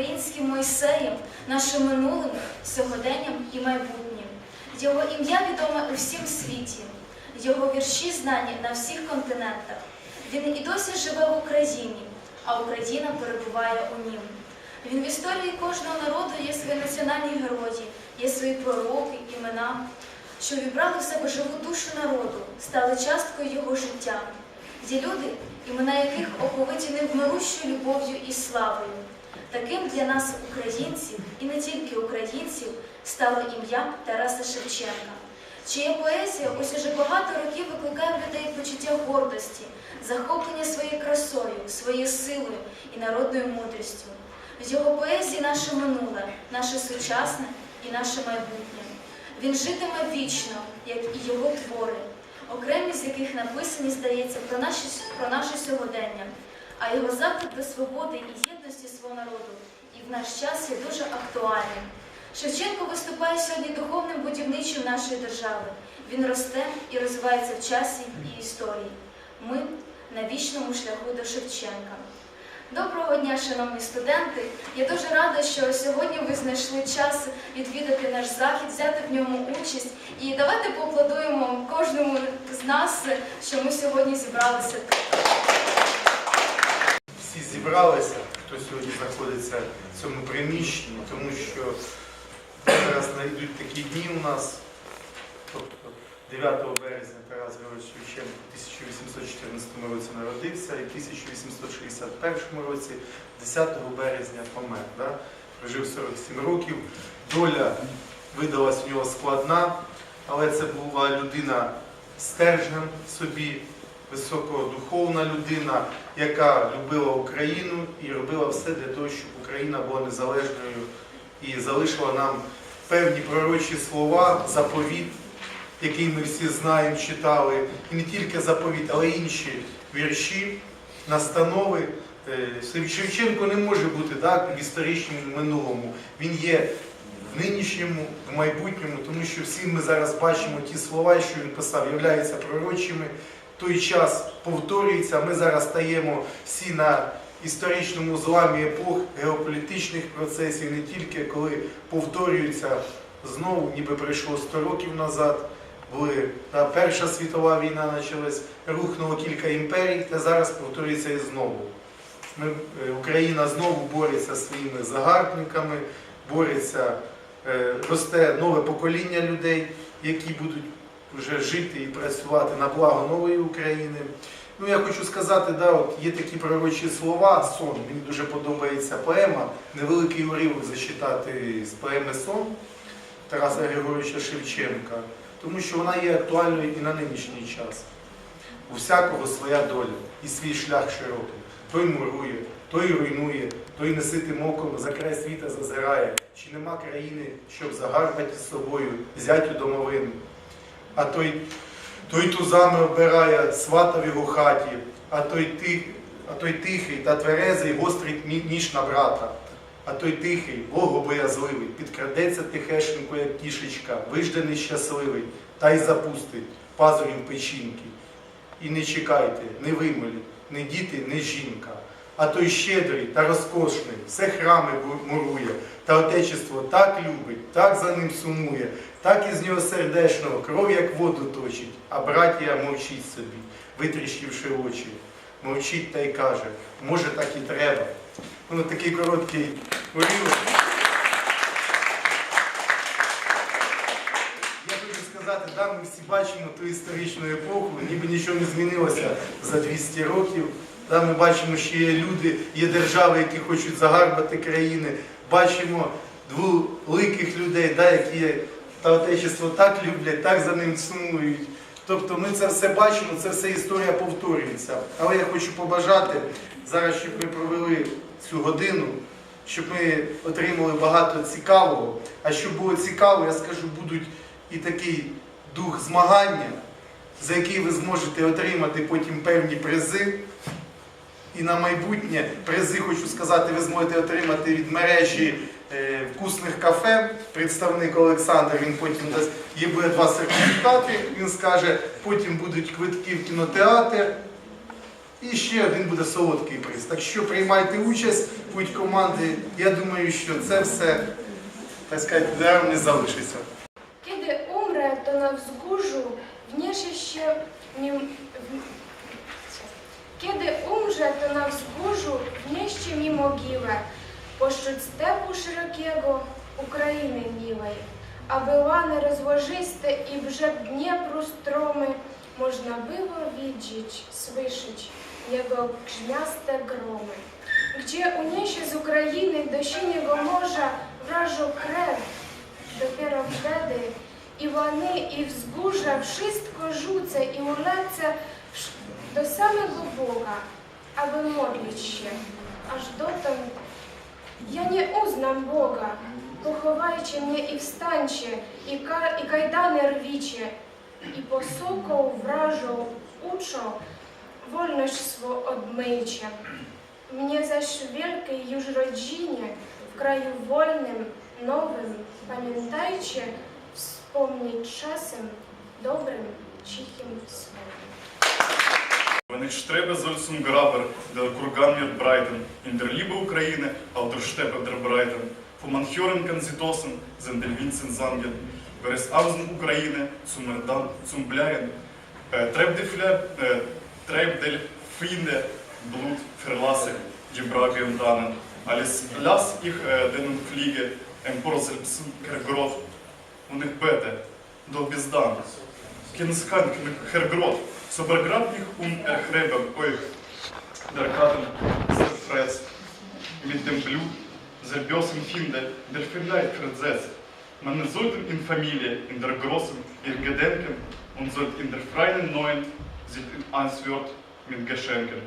українським Мойсеєм, нашим минулим, сьогоденням і майбутнім. Його ім'я відоме у всім світі, його вірші знані на всіх континентах. Він і досі живе в Україні, а Україна перебуває у нім. Він в історії кожного народу є свої національні герої, є свої пророки, імена, що вібрали в себе живу душу народу, стали часткою його життя. Є люди, імена яких оповиті невмирущою любов'ю і славою. Таким для нас, українців, і не тільки українців, стало ім'я Тараса Шевченка, чия поезія ось уже багато років викликає в людей почуття гордості, захоплення своєю красою, своєю силою і народною мудрістю. В його поезії наше минуле, наше сучасне і наше майбутнє. Він житиме вічно, як і його твори, окремі з яких написані, здається, про, наші, про наше сьогодення, а його заклик до свободи і єдності свого народу і в наш час є дуже актуальним. Шевченко виступає сьогодні духовним будівничим нашої держави. Він росте і розвивається в часі і історії. Ми на вічному шляху до Шевченка. Доброго дня, шановні студенти! Я дуже рада, що сьогодні ви знайшли час відвідати наш захід, взяти в ньому участь. І давайте поаплодуємо кожному з нас, що ми сьогодні зібралися тут. всі зібралися, хто сьогодні знаходиться в цьому приміщенні, тому що зараз знайдуть такі дні у нас. Тобто 9 березня Тарас Григорович Шевченко в 1814 році народився і в 1861 році, 10 березня помер. Да? Прожив 47 років. Доля видалась в нього складна, але це була людина стержнем собі, високодуховна людина, яка любила Україну і робила все для того, щоб Україна була незалежною і залишила нам певні пророчі слова, заповіт, який ми всі знаємо, читали, і не тільки заповіт, але й інші вірші, настанови. Е, Шевченко не може бути так, в історичному минулому. Він є в нинішньому, в майбутньому, тому що всі ми зараз бачимо ті слова, що він писав, являються пророчими. Той час повторюється, ми зараз стаємо всі на історичному зламі епох геополітичних процесів, не тільки коли повторюються знову, ніби пройшло 100 років назад, були та Перша світова війна почалась, рухнуло кілька імперій, та зараз повторюється і знову. Ми, е, Україна знову бореться зі своїми загарбниками, бореться, е, росте нове покоління людей, які будуть вже жити і працювати на благо нової України. Ну, я хочу сказати, да, от є такі пророчі слова, сон. Мені дуже подобається поема, невеликий уривок зачитати з поеми Сон Тараса Григоровича Шевченка, тому що вона є актуальною і на нинішній час. У всякого своя доля і свій шлях широкий. Той мурує, той руйнує, той неситим оком за край світа зазирає. Чи нема країни, щоб загарбати з собою, взять у домовину? А той, той тузами обирає свата в його хаті, а той, тих, а той тихий та тверезий гострить ніж на брата. А той тихий, богобоязливий, підкрадеться тихешенько, як кішечка, вижданий щасливий, та й запустить пазурів печінки. І не чекайте, не вимоліть, не діти, не жінка. А той щедрий та розкошний, все храми мурує, та отечество так любить, так за ним сумує, так із нього сердешного кров, як воду точить, а братія мовчить собі, витріщивши очі. Мовчить та й каже, може так і треба. Ну, такий короткий уривок. Я хочу сказати, да, ми всі бачимо ту історичну епоху, ніби нічого не змінилося за 200 років. Да, ми бачимо, що є люди, є держави, які хочуть загарбати країни. Бачимо дволиких людей, да, які та отечество так люблять, так за ним сумують. Тобто ми це все бачимо, це все історія повторюється. Але я хочу побажати зараз, щоб ми провели цю годину, щоб ми отримали багато цікавого. А щоб було цікаво, я скажу, будуть і такий дух змагання, за який ви зможете отримати потім певні призи. І на майбутнє призи, хочу сказати, ви зможете отримати від мережі вкусних кафе. Представник Олександр, він потім дасть, є буде два сертифікати, він скаже, потім будуть квитки в кінотеатр. І ще один буде солодкий приз. Так що приймайте участь, будь команди. Я думаю, що це все, так сказати, даром не залишиться. Kiedy umrę, to na wzgórzu wniesie się w- Kiedy umrze, to na wzgórzu wnieście pośród stepu szerokiego Ukrainy miłej, aby łany rozłożyste i brzeg Dniepru stromy można było widzieć, słyszeć jego grzmiaste gromy. Gdzie uniesie z Ukrainy do siniego morza wrażą krew, dopiero wtedy i łany, i wzgórza wszystko rzucę i ulecę wsz- do samego Boga, aby modlić się. Aż dotąd ja nie uznam Boga. Pochowajcie mnie i wstańcie, i, ka- i kajdany rwicie, i posuką wrażą uczą, wolność swą odmyjcie. Mnie zaś w wielkiej już rodzinie, w kraju wolnym, nowym, pamiętajcie, wspomnieć czasem dobrym, cichym słowem. Wenn soll zum Graber, der Kurgan wird breiten. In der Liebe Ukraine, auf der Steppe der Breiten. Von man hören kann sie tosen, sind den Winzen sangen. Wer es außen Ukraine, zum Erdan, zum Bleien. Äh, treib die Fle, äh, treib die Finde, Blut verlasse, die Brage und Tannen. Alles lass ich äh, fliege, empor selbst Herrgott. Und ich bete. Kennst kann, Herr Grot, so mich um erheben euch der Katen zerfretzt mit dem Blut der bösen Finde, der vielleicht versetzt. Man sollte in Familie, in der Großen, ihr gedenken und sollte in der freien Neuen sich answört mit Geschenken.